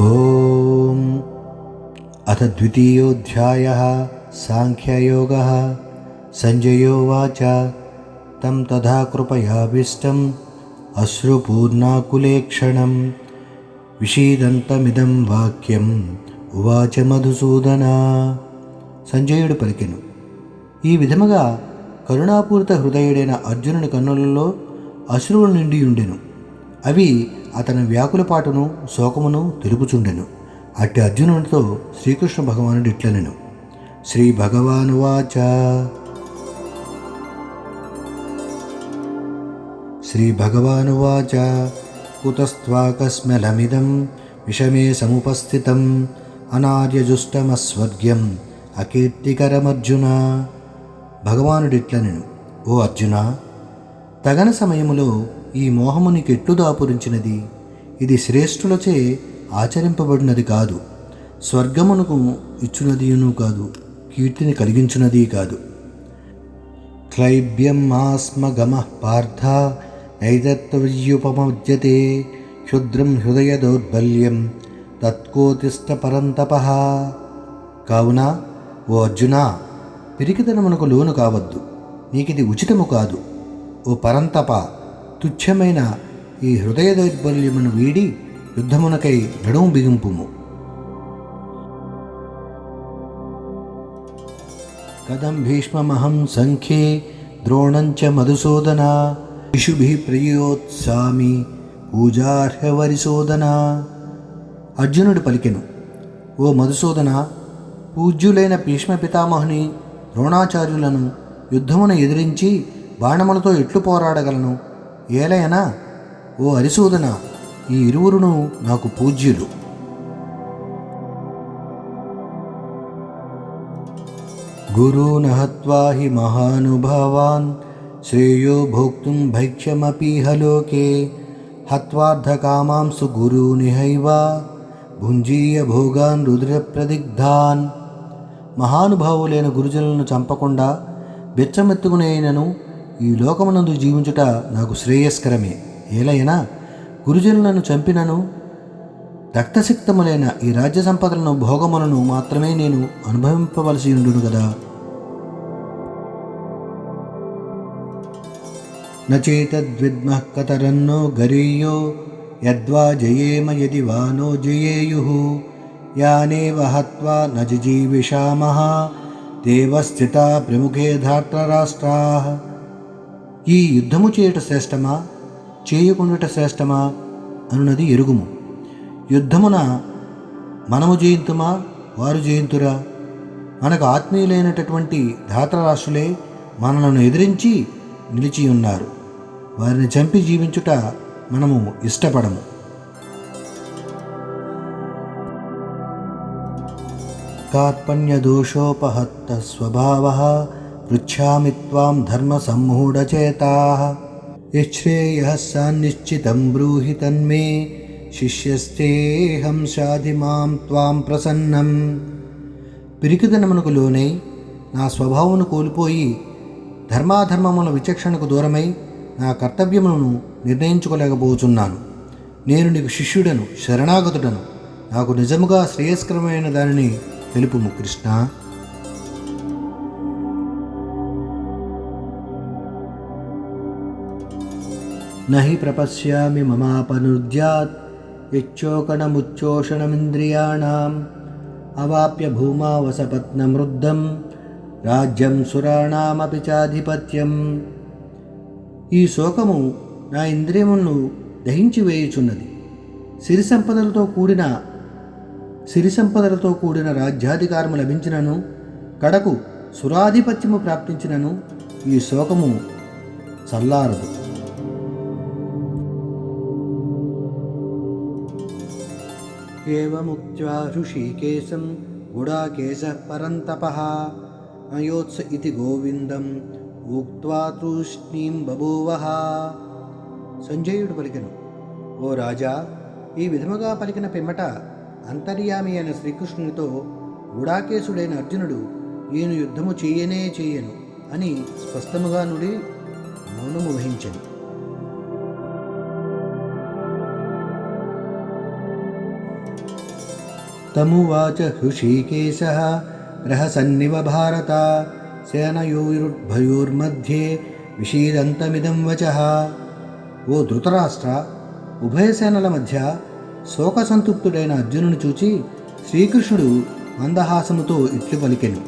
ఓం. అథ ద్వితీయోధ్యాయ సాంఖ్యయోగ. సంజయోవాచ తం తృపయాభీష్టం కృపయాభీష్టం. అశ్రుపూర్ణాకులే క్షణం. విషీదంతమిదం వాక్యం. ఉవాచ మధుసూదన. సంజయుడు పలికెను. ఈ విధముగా కరుణాపూరిత హృదయుడైన అర్జునుని కన్నులలో అశ్రువులు నిండి ఉండెను. అవి అతని వ్యాకులపాటును శోకమును తెలుపుచుండెను. అట్టి అర్జునునితో శ్రీకృష్ణ భగవానుడు ఇట్లనెను. శ్రీ భగవానువాచ శ్రీభగవానువాచ కుతస్త్వాకస్మలమిదం విషమే సముపస్థితం. అనార్యజుష్టమస్వర్గ్యం అకీర్తికరమర్జున. భగవానుడిట్లనెను. ఓ అర్జున తగన సమయములో ఈ మోహము నీకెట్లు దాపురించినది? ఇది శ్రేష్ఠులచే ఆచరింపబడినది కాదు. స్వర్గమునకు ఇచ్చునదియును కాదు. కీర్తిని కలిగించున్నది కాదు. క్లైబ్యం ఆస్మగమ పార్థ నైదత్వయుపమజ్యతే క్షుద్రం హృదయ దౌర్బల్యం తత్కోతిష్ట పరంతప. కావున ఓ అర్జున పిరికితనమునకు లోను కావద్దు. నీకిది ఉచితము కాదు. ఓ పరంతప తుచ్చమైన ఈ హృదయ దౌర్బల్యమును వీడి యుద్ధమునకై నడుము బిగింపుము. కథం భీష్మమహం సంఖ్యే ద్రోణంచ మధుసూదన శిశుభి ప్రియోత్సామి పూజార్హవరిశోదన అర్జునుడు పలికెను ఓ మధుసూదన పూజ్యులైన భీష్మ పితామహుని ద్రోణాచార్యులను యుద్ధమును ఎదిరించి బాణములతో ఎట్లు పోరాడగలను? ఏలయనా? ఓ హరిశోదన ఈ ఇరువురును నాకు పూజ్యులు. గురూనహత్వా హి మహానుభావాన్ శ్రేయో భోక్తుం భైక్ష్యమపీహ లోకే హత్వార్థకామాంసు గురూనిహైవ భుంజీయ భోగాన్ రుద్రప్రదిగ్ధాన్. మహానుభావులైన గురుజనులను చంపకుండా బెచ్చమెత్తుకునేనను ఈ లోకమునందు జీవించుట నాకు శ్రేయస్కరమే. ఏలైనా గురుజనులను చంపినను రక్తసిక్తములైన ఈ రాజ్య సంపదలను భోగములను మాత్రమే నేను అనుభవింపవలసి ఉండును కదా నచేతద్విద్మః కతరన్నో గరీయో యద్వా జయేమ యది వానో జయేయు యానేవ హత్వా న జిజీవిషామః దేవస్థిత ప్రముఖే ధార్తరాష్ట్రా. ఈ యుద్ధము చేయుట శ్రేష్టమా? చేయకుండుట శ్రేష్టమా? అనున్నది ఎరుగుము. యుద్ధమున మనము జయింతుమా? వారు జయింతురా? మనకు ఆత్మీయులైనటువంటి ధాతరాష్ట్రులే మనలను ఎదిరించి నిలిచి ఉన్నారు. వారిని చంపి జీవించుట మనము ఇష్టపడము. కార్పణ్యదోషోపహత్త స్వభావ పృచ్ఛామి త్వాం ధర్మసమ్మూఢచేతా యశ్రేయ సాన్నిశ్చితం బ్రూహి తన్మే శిష్యస్తేహం సాధి మాం త్వాం ప్రసన్నం పిరికిదనమునకు లోనై నా స్వభావమును కోల్పోయి ధర్మాధర్మముల విచక్షణకు దూరమై నా కర్తవ్యములను నిర్ణయించుకోలేకపోతున్నాను నేను నీకు శిష్యుడను శరణాగతుడను. నాకు నిజముగా శ్రేయస్కరమైన దానిని తెలుపుము కృష్ణ. నహి ప్రపశ్యామి మమాపనుద్యాత్ యచ్చోకణముచ్చోషణమింద్రియాణం అవాప్య భూమా రాజ్యం సురాణామపి చాధిపత్యం. ఈ శోకము నా ఇంద్రియములను దహించి వేయుచున్నది. సిరి సంపదలతో కూడిన సిరి సంపదలతో కూడిన రాజ్యాధికారము లభించినను కడకు సురాధిపత్యము ప్రాప్తించినను ఈ శోకము చల్లారదు. ఏముక్త్వా ఋషికేశం గుడాకేశ పరంతప అయోత్స ఇది గోవిందం ఉక్వా తూష్ణీం బభూవహ సంజయుడు పలికెను ఓ రాజా ఈ విధముగా పలికిన పిమ్మట అంతర్యామి అయిన శ్రీకృష్ణునితో గుడాకేశుడైన అర్జునుడు ఈయన యుద్ధము చేయనే చేయను అని స్పష్టముగా నుడి మౌనము వహించను. తమువాచ హృషీకేశ గ్రహసన్నివ భారత సేనయోరుద్భయోర్మధ్యే విషీదంతమిదం వచ ఓ ధృతరాష్ట్ర ఉభయ సేనల మధ్య శోకసంతృప్తుడైన అర్జునుని చూచి శ్రీకృష్ణుడు మందహాసముతో ఇట్లు పలికెను